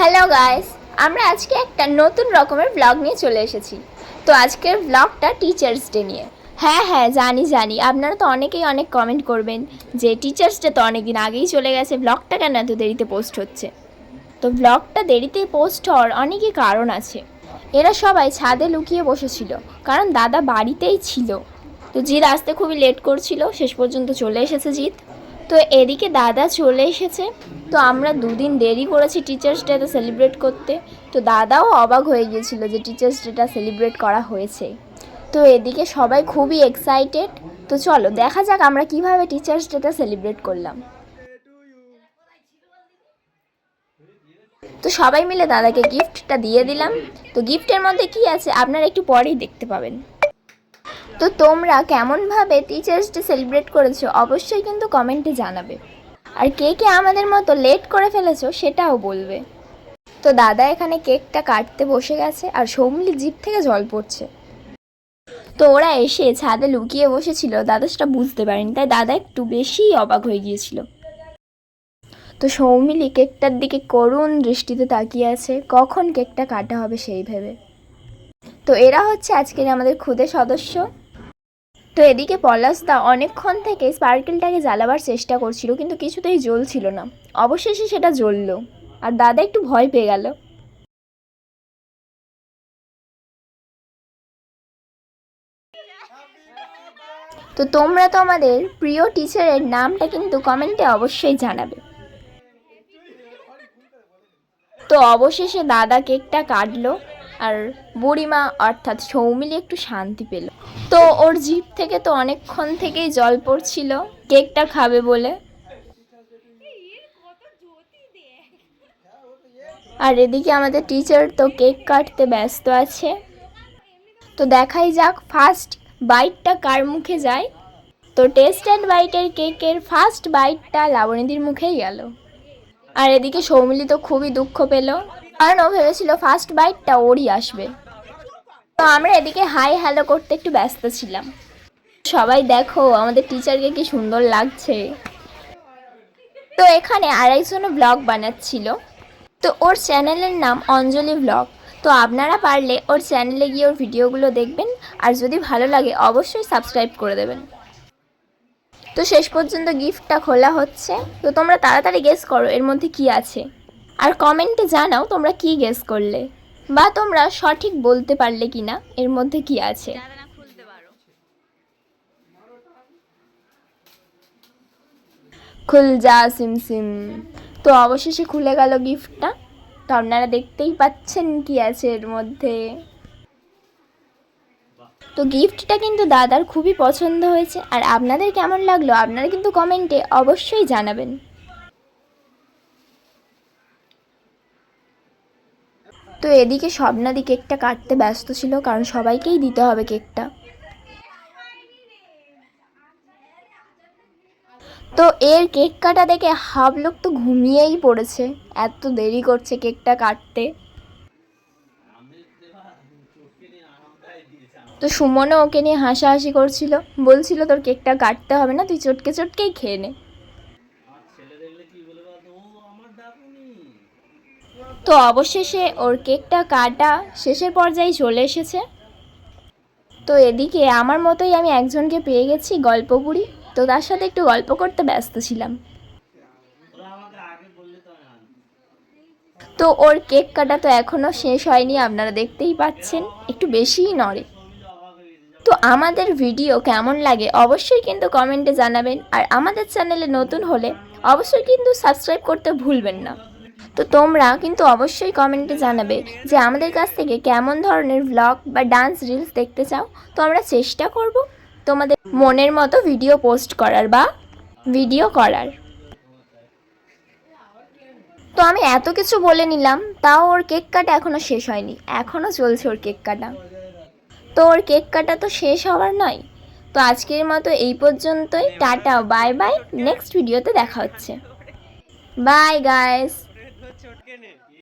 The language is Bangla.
হ্যালো গাইস আমরা আজকে একটা নতুন রকমের ব্লগ নিয়ে চলে এসেছি। তো আজকের ব্লগটা টিচার্স ডে নিয়ে। হ্যাঁ হ্যাঁ জানি জানি। আপনারা তো অনেকেই অনেক কমেন্ট করবেন যে টিচার্স ডে তো অনেক দিন আগেই চলে গেছে। ব্লগটা কেন এত দেরিতে পোস্ট হচ্ছে? তো ব্লগটা দেরিতে পোস্ট হওয়ার অনেকই কারণ আছে। এরা সবাই ছাদে লুকিয়ে বসেছিল, কারণ দাদা বাড়িতেই ছিল। তো জিৎ আসতে খুবই লেট করছিল। শেষ পর্যন্ত চলে এসেছে জিৎ। তো এদিকে দাদা চলে এসেছে। তো আমরা দুদিন দেরি করেছি টিচার্স ডেটা সেলিব্রেট করতে। তো দাদাও অবাক হয়ে গিয়েছিল যে টিচার্স ডেটা সেলিব্রেট করা হয়েছে। তো এদিকে সবাই খুবই এক্সাইটেড তো চলো, দেখা যাক আমরা কীভাবে টিচার্স ডেটা সেলিব্রেট করলাম। তো সবাই মিলে দাদাকে গিফটটা দিয়ে দিলাম। তো গিফটের মধ্যে কি আছে আপনারা একটু পরেই দেখতে পাবেন। তো তোমরা কেমনভাবে টিচার্স ডে সেলিব্রেট করেছ, অবশ্যই কিন্তু কমেন্টে জানাবে। আর কে কে আমাদের মতো লেট করে ফেলেছো, সেটাও বলবে। তো দাদা এখানে কেকটা কাটতে বসে গেছে, আর সৌমলি জিপ থেকে জল পড়ছে। তো ওরা এসে ছাদে লুকিয়ে বসেছিল, দাদা সেটা বুঝতে পারেনি, তাই দাদা একটু বেশিই অবাক হয়ে গিয়েছিল। তো সৌমিলি কেকটার দিকে করুণ দৃষ্টিতে তাকিয়ে আছে, কখন কেকটা কাটা হবে সেই ভেবে। তো এরা হচ্ছে আজকের আমাদের খুদে সদস্য। তো এদিকে পলাশদা অনেকক্ষণ থেকে স্পার্কেলটাকে জ্বালাবার চেষ্টা করছিল, কিন্তু কিছুতেই জ্বলছিল না। অবশেষে সেটা জ্বললো, আর দাদা একটু ভয় পেয়ে গেল। তো তোমরা তো আমাদের প্রিয় টিচারের নামটা কিন্তু কমেন্টে অবশ্যই জানাবে। তো অবশেষে দাদা কেকটা কাটলো আর বুড়িমা অর্থাৎ সৌমিলি একটু শান্তি পেল। তো ওর জিভ থেকে তো অনেকক্ষণ থেকেই জল পড়ছিল, কেকটা খাবে বলে। আর এদিকে আমাদের টিচার তো কেক কাটতে ব্যস্ত আছে। তো দেখাই যাক ফার্স্ট বাইটটা কার মুখে যায়? তো টেস্ট অ্যান্ড বাইটের কেকের ফার্স্ট বাইটটা লাবণীদির মুখেই গেল। আর এদিকে সৌমিলি তো খুবই দুঃখ পেল। কারণ ও ভেবেছিল ফার্স্ট বাইটটা ওরই আসবে। তো আমরা এদিকে হাই হ্যালো করতে একটু ব্যস্ত ছিলাম। সবাই দেখো, আমাদের টিচারকে কি সুন্দর লাগছে। তো এখানে আড়াইশোনো ব্লগ বানাচ্ছিল। তো ওর চ্যানেলের নাম অঞ্জলি ব্লগ তো আপনারা পারলে ওর চ্যানেলে গিয়ে ওর ভিডিওগুলো দেখবেন। আর যদি ভালো লাগে, অবশ্যই সাবস্ক্রাইব করে দেবেন। তো শেষ পর্যন্ত গিফটটা খোলা হচ্ছে। তো তোমরা তাড়াতাড়ি গেস করো, এর মধ্যে কি আছে। আর কমেন্টে জানাও তোমরা কি গেস করলে বা তোমরা সঠিক বলতে পারলে কি না এর মধ্যে কি আছে। খুল যা সিম সিম। তো অবশেষে খুলে গেল গিফটটা। তো আপনারা দেখতেই পাচ্ছেন কি আছে এর মধ্যে। তো গিফটটা কিন্তু দাদার খুবই পছন্দ হয়েছে। আর আপনাদের কেমন লাগল, আপনারা কিন্তু কমেন্টে অবশ্যই জানাবেন। তো এদিকে স্বপ্নাদি কেকটা কাটতে ব্যস্ত ছিল, কারণ সবাইকেই দিতে হবে কেকটা। তো এর কেক কাটা দেখে হাফ লোক তো ঘুমিয়েই পড়েছে। এত দেরি করছে কেকটা কাটতে। তো সুমনও ওকে নিয়ে হাসাহাসি করছিল। বলছিল, তোর কেকটা কাটতে হবে না, তুই চটকে চটকেই খেয়ে নে। তো অবশেষে ওর কেকটা কাটা শেষের পর্যায়ে চলে এসেছে। তো এদিকে আমার মতোই আমি একজনকে পেয়ে গেছি গল্প বুড়ি। তো তার সাথে একটু গল্প করতে ব্যস্ত ছিলাম। তো ওর কেক কাটা তো এখনও শেষ হয়নি, আপনারা দেখতেই পাচ্ছেন, একটু বেশিই নড়ে। তো আমাদের ভিডিও কেমন লাগে অবশ্যই কিন্তু কমেন্টে জানাবেন, আর আমাদের চ্যানেলে নতুন হলে অবশ্যই কিন্তু সাবস্ক্রাইব করতে ভুলবেন না। তো তোমরা কিন্তু অবশ্যই কমেন্টে জানাবে যে আমাদের কাছ থেকে কেমন ধরনের ভ্লগ বা ডান্স রিলস দেখতে চাও, তো আমরা চেষ্টা করব তোমাদের মনের মতো ভিডিও পোস্ট করার বা ভিডিও করার। তো আমি এত কিছু বলে নিলাম, তাও ওর কেক কাটা এখনও শেষ হয়নি এখনও চলছে ওর কেক কাটা। তো ওর কেক কাটা তো শেষ হওয়ার নয়। তো আজকের মতো এই পর্যন্তই, টাটা বাই বাই নেক্সট ভিডিওতে দেখা হচ্ছে। বাই গাইস छोटके ने।